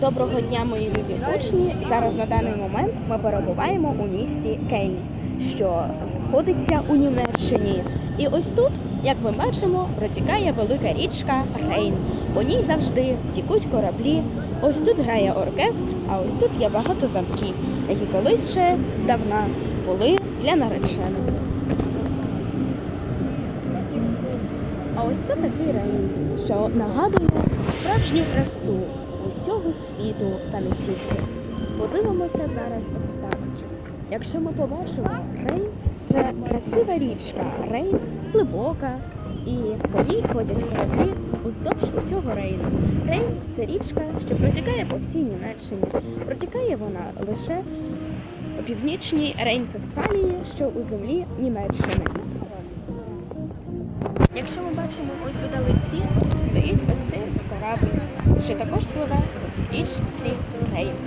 Доброго дня, мої любі учні. Зараз на даний момент ми перебуваємо у місті Кейн, що знаходиться у Німеччині. І ось тут, як ми бачимо, протікає велика річка Рейн. По ній завжди тікуть кораблі. Ось тут грає оркестр, а ось тут є багато замків, які колись ще здавна були для наречених. А ось це такий рейн, що нагадує справжню красу усього світу та не тільки. Подивимося зараз так. Якщо ми побачимо рейн, це красива річка, рейн глибока, і по ній ходять кораблі уздовж усього рейну. Рейн це річка, що протікає по всій Німеччині. Протікає вона лише у північній Рейн-Фестфалії, що у землі Німеччини. Якщо ми бачимо ось у стоїть ось цей корабль, що також пливе цій річці Рейн.